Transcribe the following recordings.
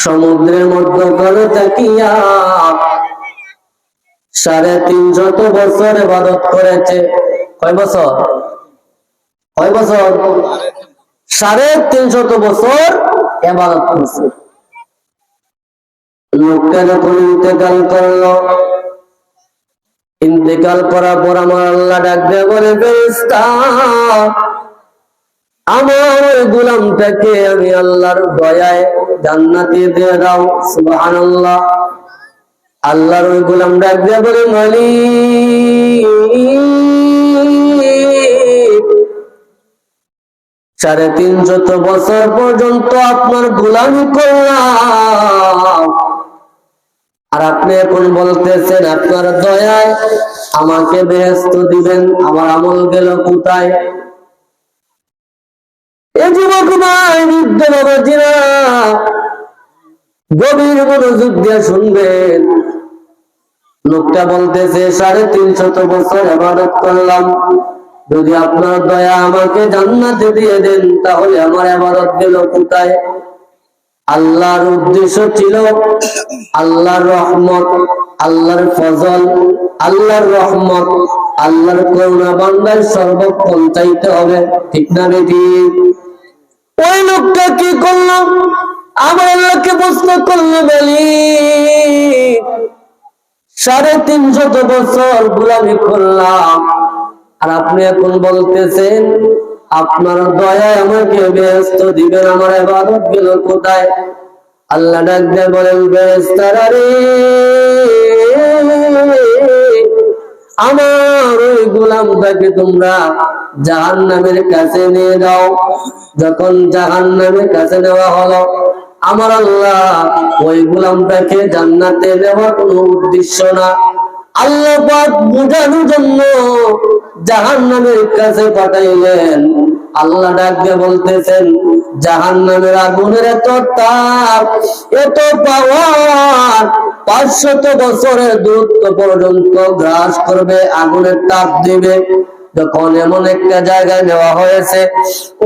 সমুদ্রের মধ্যে করে তাকিয়া সাড়ে তিনশত বছর ইবাদত করেছে। কয় বছর? কয় বছর? সাড়ে তিনশত বছর এবাদত করছে। লোকটা যখন ইন্তেকাল করল, ইন্তেকাল করার পর আমার আল্লাহ ডাক দিয়ে বলে ফেরেশতা আমার গোলামটাকে আমি আল্লাহর দয়ায় জান্নাতে দিয়ে দাও, সুবহানাল্লাহ। আল্লাহর ওই গোলাম ডাক দিয়ে বলে, মালিক, সাড়ে তিনশত বছর পর্যন্ত আপনার গোলামি করলাম। আর আপনি এখন বলতেছেন, আপনার দয়ায় আমাকে বেহেস্ত দিবেন, আমার আমল গেল কোথায়? ভাই বৃদ্ধ বাবাজিরা গভীর মনোযোগ দিয়ে শুনবেন। লোকটা বলতেছে, সাড়ে তিনশত বছর এবাদত করলাম। যদি আপনার দয়া আমাকে জান্নাতে দিয়ে দেন, তাহলে আমার এবাদত গেল কোথায়? আল্লাহর উদ্দেশ্য ছিল আল্লাহর রহমত, আল্লাহর ফজল, আল্লাহর রহমত, আল্লাহর করুণা বান্দার সর্বক্ষণ চাইতে হবে। ঠিক না বেটি? ওই লোকটা কি করল? আমার আল্লাহকে প্রশ্ন করল, বলি, সাড়ে তিনশত বছর গুলামি করলাম, আর আপনি এখন বলতেছেন, আপনার দয়ায় আমাকে ব্যস্ত দিবেন, আমার এবাদত গেল কোথায়? আল্লাহ ডাক দিয়ে বলেন বেস্তারা রে, আমার ওই গোলামটাকে তোমরা জাহান নামের কাছে নিয়ে যাও। যখন জাহান নামের কাছে নেওয়া হলো, আমার আল্লাহ ওই গোলামটাকে জান্নাতে নেওয়ার কোনো উদ্দেশ্য না। আল্লাহ পাক বোঝানোর জন্য জাহান নামের কাছে পাঠাইলেন। আল্লাহ ডাক দিয়ে বলতেছেন জাহান নামের আগুনের এত তাপ, এত পাওয়ার, পাঁচশত বছরের দূরত্ব পর্যন্ত গ্রাস করবে, আগুনের তাপ দিবে। যখন এমন একটা জায়গায় নেওয়া হয়েছে,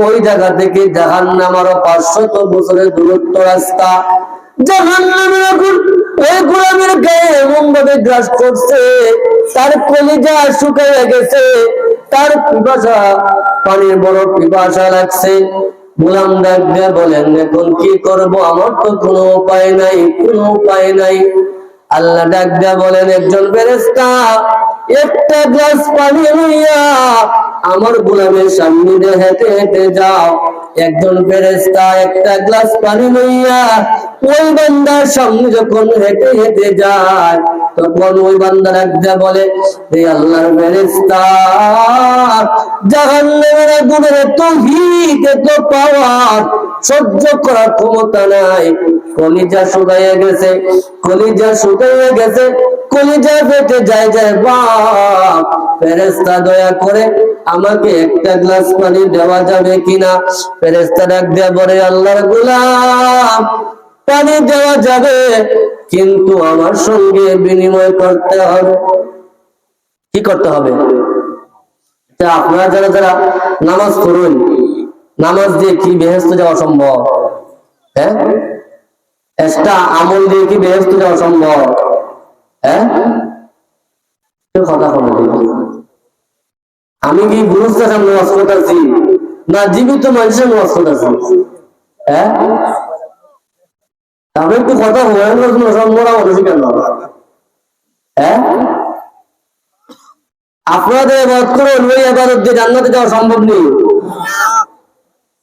ওই জায়গা থেকে জাহান নামারও পাঁচশত বছরের দূরত্ব রাস্তা। এখন কি করব? আমার তো কোনো উপায় নাই, কোনো উপায় নাই। আল্লাহ ডাক বলেন, একজন ফেরেশতা একটা গ্লাস পানি লইয়া আমার গোলামের সামনে হেঁটে হেঁটে যাও। একজন ফেরেস্তা একটা গ্লাস পানি লইয়া ওই বান্দার সামনে যখন হেঁটে হেঁটে যায়, তখন ওই বান্দার দিয়া বলে, হে আল্লাহর ফেরেশতা, জাহান্নামের আগুনের এত হিট এত পাওয়ার, সহ্য করার ক্ষমতা নাই। কলিজা শুকাইয়া গেছে কলিজা শুকাইয়া গেছে কলিজা আমাকে একটা গ্লাস পানি দেওয়া যাবে কিনা? ফেরেস্তা ডাক বলে, আল্লাহর গোলাম, পানি দেওয়া যাবে, কিন্তু আমার সঙ্গে বিনিময় করতে হবে। কি করতে হবে? আপনারা যারা যারা নামাজ পড়ুন, নামাজ দিয়ে কি বেহেস্ত যাওয়া সম্ভব? হ্যাঁ? একটা আমল দিয়ে কি বেহেস্ত যাওয়া সম্ভব? হ্যাঁ? আমি কি গুরুস্তার সামনে নামাজ পড়তেছি না, জীবিত মানুষের নামাজ পড়তেছি হ্যাঁ? তারপরে একটু কথা হয় মোরা কেন? হ্যাঁ? আপনাদের দিয়ে জান্নাতে যাওয়া সম্ভব নেই।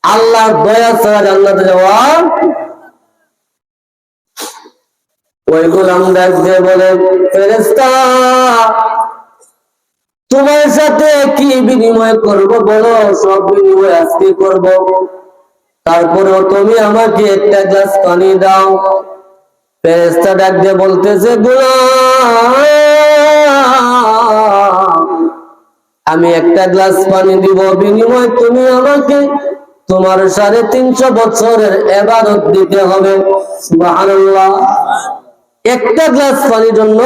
আল্লাহ দয়া ছাড়া জান্নাতে যাওয়া ওই গোলাম ডাক বলে ফেরেস্তা তোমার সাথে কি বিনিময় করব বলো? সব বিনিময় আজকে করব। তারপরেও তুমি আমাকে একটা গ্লাস পানি দাও। ফেরেস্তা ডাক দিয়ে বলতেছে আমি একটা গ্লাস পানি দিব। বিনিময় তুমি আমাকে তোমার সাড়ে তিনশো বছরের এবাদত দিতে হবে। সুবহানাল্লাহ। একটা গ্লাস পানির জন্য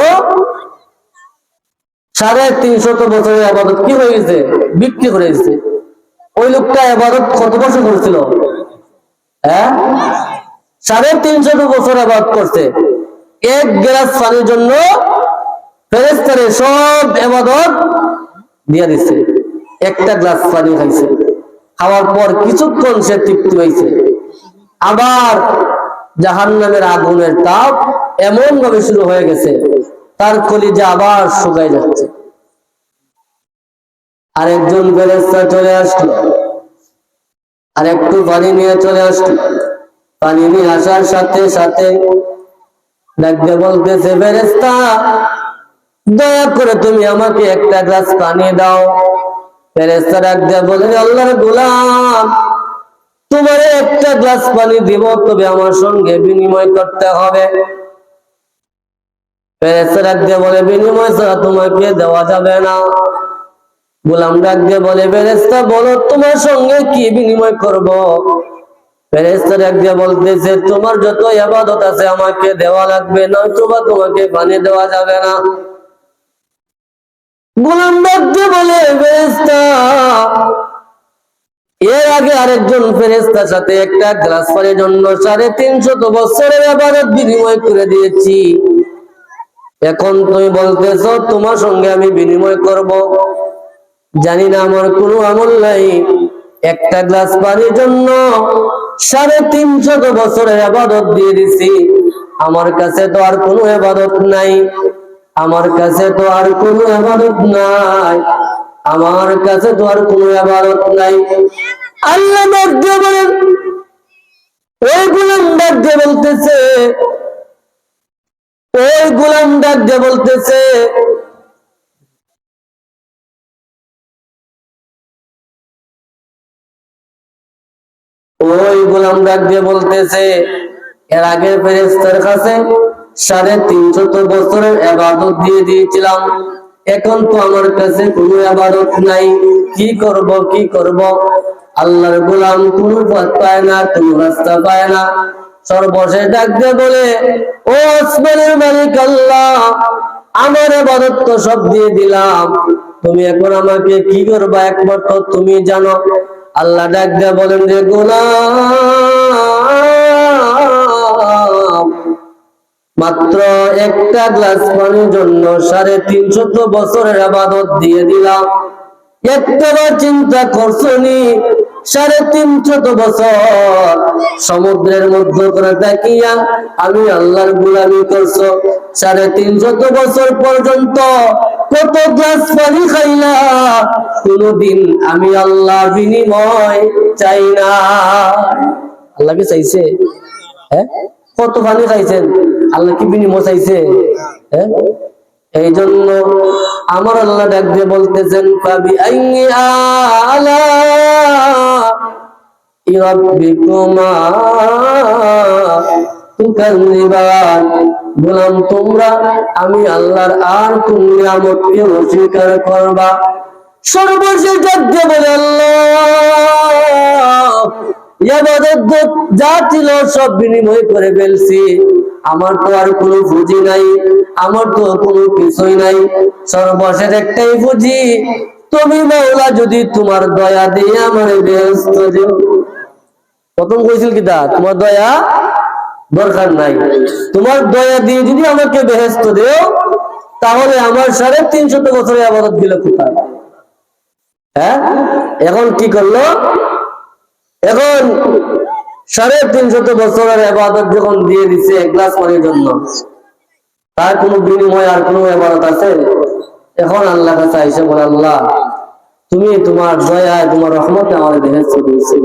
সাড়ে তিনশত বছরের আবাদত কি হয়েছে বিক্রি করেছে ওই লোকটা এবাদত কত বছর করেছিল? হ্যাঁ? সাড়ে তিনশো বছর আবাদ করছে। এক গ্লাস পানির জন্য ফেরেস্তারে সব এবাদত দিয়ে দিচ্ছে একটা গ্লাস পানি খাইছে। খাওয়ার পর কিছুক্ষণ সে তৃপ্তি হয়েছে আবার জাহান নামের আগুনের তাপ এমন ভাবে শুরু হয়ে গেছে, তার কলিজা আবার শুকাই যাচ্ছে। আরেকজন ফেরেস্তা চলে আসলো। আর একটু পানি নিয়ে চলে আসলো। পানি নিয়ে আসার সাথে সাথে ডাকতে বলতেছে ফেরেস্তা দয়া করে তুমি আমাকে একটা গ্লাস পানি দাও। ফেরেস্তা ডাকতে বলে আল্লাহর গোলাম তোমার একটা গ্লাস পানি দিব, তবে আমার সঙ্গে বিনিময় করতে হবে। বলে, বিনিময় ছাড়া তোমাকে দেওয়া যাবে না। গোলাম বলে বলো তোমার সঙ্গে কি বিনিময় বলতেছে, তোমার যত আবাদত আছে আমাকে দেওয়া লাগবে নয়তো বা তোমাকে পানি দেওয়া যাবে না। গোলাম ডাক বলে ফেরেস্তা এর আগে আরেকজন ফেরেস্তার সাথে একটা জন্য সাড়ে তিনশত বছরের বিনিময় করে দিয়েছি। এখন তুমি বলতেছ, তোমার সঙ্গে আমি বিনিময় করব। জানি না, আমার কোনো আমল নাই। একটা গ্লাস পানির জন্য সাড়ে তিনশত বছরের আবাদত দিয়ে দিছি। আমার কাছে তো আর কোনো আবাদত নাই। আমার কাছে তো আর কোনো আবাদত নাই। আমার কাছে তো আর কোনো আবাদত নাই। আল্লাহ ডাক দিয়ে বলেন ওই গুলাম ডাক দিয়ে বলতেছে, ওই গুলাম ডাক দিয়ে বলতেছে। ওই গোলাম ডাক দিয়ে বলতেছে, এর আগে ফেরেস্তার কাছে সাড়ে তিনশত বছরের আবাদত দিয়ে দিয়েছিলাম। এখন তো আমার কাছে কোনো আবাদত নাই। কি করব কি করব? আল্লাহর গোলাম কোনো পথ পায় না, কোনো রাস্তা পায় না। সর্বশেষ ডাক দিয়ে বলে, ও আসমানের মালিক আল্লাহ, আমার আবাদত তো সব দিয়ে দিলাম। তুমি এখন আমাকে কি করবা একমাত্র তুমি জানো? আল্লাহ ডাক বলেন যে গোলাম মাত্র একটা গ্লাস পানির জন্য সাড়ে তিনশত বছরের আবাদত দিয়ে দিলাম। একটাবার চিন্তা করছনি, সাড়ে তিন তিনশত বছর সমুদ্রের মধ্য করে দেখিয়া আমি আল্লাহর গুলামি করছ। সাড়ে তিনশত বছর পর্যন্ত কত গ্লাস পানি খাইলা, কোনদিন আমি আল্লাহ বিনিময় চাই না। আল্লাহকে চাইছে? হ্যাঁ? কত পানি খাইছেন? আল্লাহ কি বিনিময় চাইছে? হ্যাঁ? এই জন্য আমার আল্লাহ ডাক দিয়ে বলতেছেন পাবি গোলাম তোমরা, আমি আল্লাহর আর কোন নিয়ামতকে অস্বীকার করবা? সর্বশেষ দিয়ে বলে, আল্লাহ যা ছিল সব বিনিময় করে ফেলছি। আমার তো আর কোনো পুঁজি নাই, আমার তো কোনো কিছুই নাই। সর্বশেষ একটাই পুঁজি তুমি মাওলা যদি তোমার দয়া দিয়ে আমার ব্যস্ত দিও। প্রথম কইছিল কি দা তোমার দয়া দরকার নাই। তোমার দয়া দিয়ে যদি আমাকে বেহেস্ত দেও, তাহলে আমার সাড়ে তিনশত বছরে আবাদত দিল কোথায়? হ্যাঁ? এখন কি করল? এখন সাড়ে তিনশত বছরের আবাদত যখন দিয়ে দিছে এক গ্লাস পানির জন্য, তার কোনো বিনিময় আর কোনো আবাদত আছে? এখন আল্লাহ কাছে আইসে বলে, আল্লাহ, তুমি তোমার দয়ায়, তোমার রহমতে আমার দেহের দিয়েছি